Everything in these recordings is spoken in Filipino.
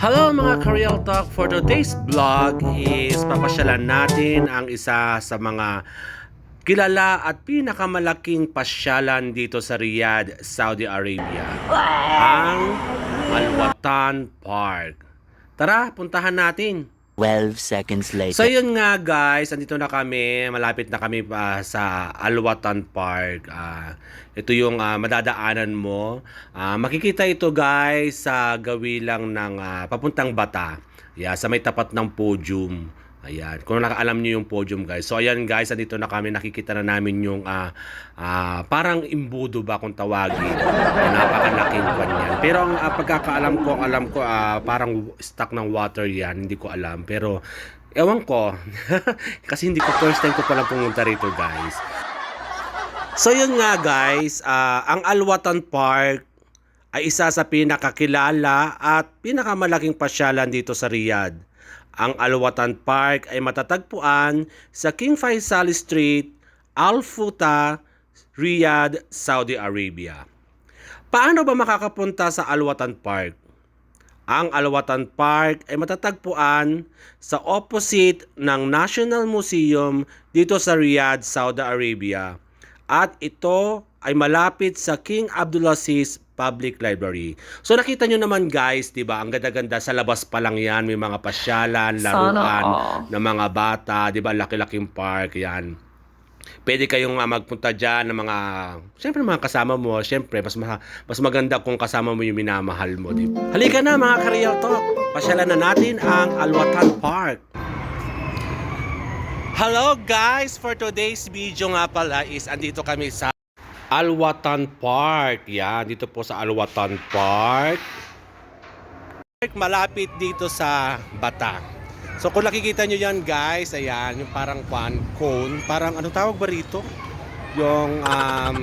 Hello mga Kareal Talk! For today's vlog is papasyalan natin ang isa sa mga kilala at pinakamalaking pasyalan dito sa Riyadh, Saudi Arabia. Ang Alwatan Park. Tara, puntahan natin. 12 seconds later. So yun nga guys, andito na kami, malapit na kami pa sa Alwatan Park. Ah, ito yung ah, madadaanan mo. Ah, makikita ito guys sa gawi lang ng ah, papuntang Bata. Yeah, sa may tapat ng podium. Ayan, kung nakaalam niyo yung podium guys. So ayan guys, andito na kami, nakikita na namin yung ah, ah, parang imbudo ba kung tawagin. na napakalaking kwan yan. Pero ang ah, pagkakaalam ko, alam ko ah, parang stock ng water yan, hindi ko alam. Pero ewan ko, kasi hindi ko first time ko palang pumunta rito guys. So yun nga guys, ah, ang Alwatan Park ay isa sa pinakakilala at pinakamalaking pasyalan dito sa Riyadh. Ang Alwatan Park ay matatagpuan sa King Faisal Street, Al Futa, Riyadh, Saudi Arabia. Paano ba makakapunta sa Alwatan Park? Ang Alwatan Park ay matatagpuan sa opposite ng National Museum dito sa Riyadh, Saudi Arabia. At ito ay malapit sa King Abdulaziz Public Library. So nakita nyo naman guys, 'di ba? Ang ganda-ganda sa labas pa lang 'yan, may mga pasyalan, laruan ng mga bata, 'di ba? Laki-laking park 'yan. Pwede kayong uh, magpunta diyan ng mga Siyempre mga kasama mo, siyempre mas ma- mas maganda kung kasama mo yung minamahal mo, di ba? Halika na mga Kareal Talk. Pasyalan na natin ang Alwatan Park. Hello guys! For today's video nga pala is andito kami sa Alwatan Park. Yan, dito po sa Alwatan Park. Malapit dito sa Bata. So kung nakikita nyo yan guys, ayan, yung parang kwan, cone, parang ano tawag ba rito? Yung um,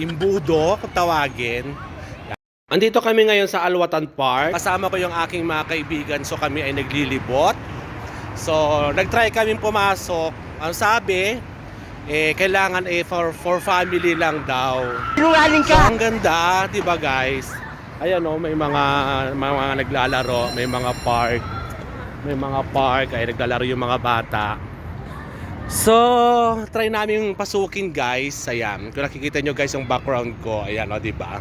imbudo, kung tawagin. Andito kami ngayon sa Alwatan Park. Kasama ko yung aking mga kaibigan, so kami ay naglilibot. So, nag-try kami pumasok. Ang sabi, eh, kailangan eh, for, for family lang daw. Sinungaling So, ang ganda, di ba guys? Ayan o, may mga, mga, mga naglalaro, may mga park. May mga park, ay naglalaro yung mga bata. So, try namin pasukin guys. Ayan, kung nakikita nyo guys yung background ko, ayan o, di ba?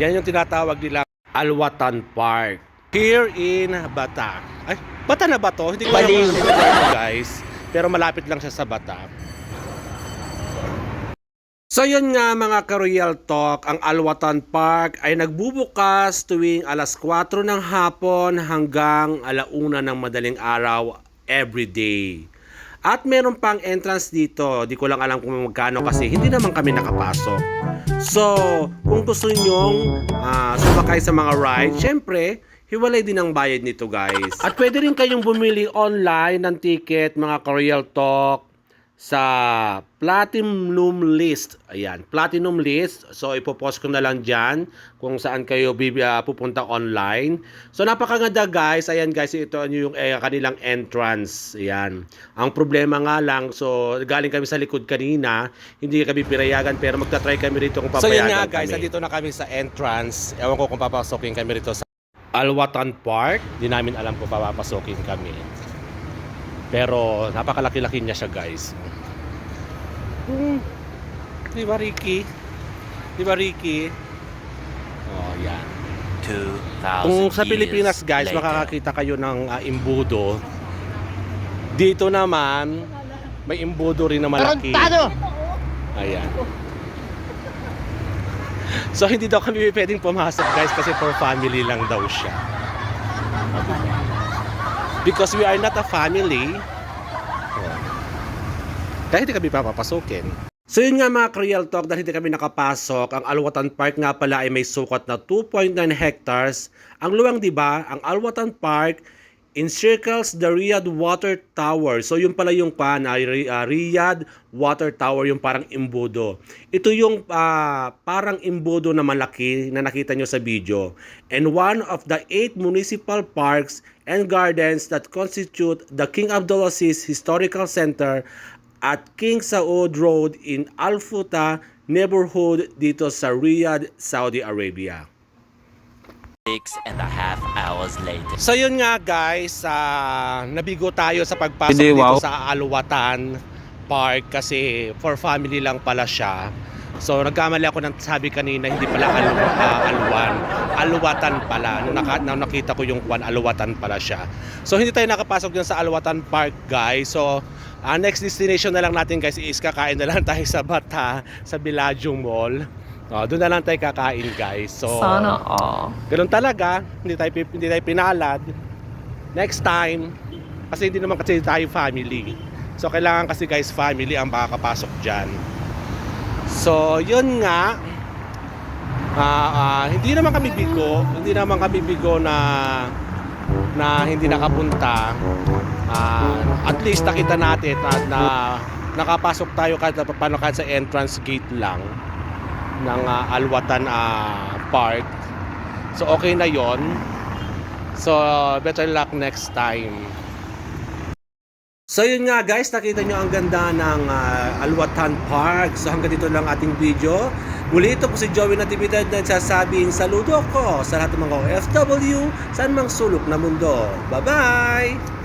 Yan yung tinatawag nila Alwatan Park. Here in Bata. Ay, Bata na ba to? Hindi ko alam guys. Pero malapit lang siya sa Bata. So yun nga mga ka-Royal Talk, ang Alwatan Park ay nagbubukas tuwing alas 4 ng hapon hanggang alauna ng madaling araw every day. At meron pang entrance dito, di ko lang alam kung magkano kasi hindi naman kami nakapasok. So, kung gusto nyong ah, sumakay sa mga ride, syempre, hiwalay din ang bayad nito guys. At pwede rin kayong bumili online ng ticket mga Koreal Talk sa platinum list. Ayan, platinum list. So ipopost ko na lang dyan kung saan kayo ah, pupunta online. So napakaganda guys. Ayan guys, ito yung eh, kanilang entrance. Ayan. Ang problema nga lang, so galing kami sa likod kanina, hindi kami pirayagan pero magta-try kami rito kung papayagan So yun nga guys, kami. nandito na kami sa entrance. Ewan ko kung papasokin kami rito sa Alwatan Park. Di namin alam kung papapasokin kami. Pero napakalaki-laki niya siya guys. Hmm. Di ba Ricky? Di ba Ricky? Oh, yan. 2,000 Kung sa Pilipinas guys, later. makakakita kayo ng ah, imbudo. Dito naman, may imbudo rin na malaki. Ayan. So hindi daw kami pwedeng pumasok guys kasi for family lang daw siya. Because we are not a family. Oh. Kaya hindi kami papapasukin. So yun nga mga Real Talk, dahil hindi kami nakapasok, ang Alwatan Park nga pala ay may sukat na 2.9 hectares. Ang luwang di ba, ang Alwatan Park encircles the Riyadh Water Tower. So yung pala yung pa na uh, Riyadh Water Tower, yung parang imbudo. Ito yung ah, parang imbudo na malaki na nakita nyo sa video. And one of the eight municipal parks and gardens that constitute the King Abdulaziz Historical Center at King Saud Road in Al Futa neighborhood dito sa Riyadh, Saudi Arabia. Six and a half hours later. So yun nga guys, ah, nabigo tayo sa pagpasok Hindi, dito wow. sa Aluwatan Park kasi for family lang pala siya. So nagkamali ako ng sabi kanina hindi pala alu, ah, Aluwan, Aluwatan pala. Nung, naka, nung nakita ko yung kwan, Aluwatan pala siya. So hindi tayo nakapasok dyan sa Aluwatan Park guys. So ah, next destination na lang natin guys is kakain na lang tayo sa Bata, sa Bellagio Mall. Oh, doon na lang tayo kakain guys. So Sana all. Ganun talaga, hindi tayo, hindi tayo pinalad. Next time, kasi hindi naman kasi tayo family. So kailangan kasi guys family ang makakapasok dyan. So yun nga, Ah, ah, hindi naman kami bigo, hindi naman kami bigo na na hindi nakapunta. Ah, at least nakita natin na, na nakapasok tayo kahit paano kahit sa entrance gate lang ng ah, Alwatan ah, Park. So okay na yon. So better luck next time. So yun nga guys, nakita nyo ang ganda ng ah, Alwatan Park. So hanggang dito lang ating video. Muli ito po si Joey Natividad na sasabing saludo ko sa lahat ng mga OFW saan mang sulok na mundo. Bye-bye!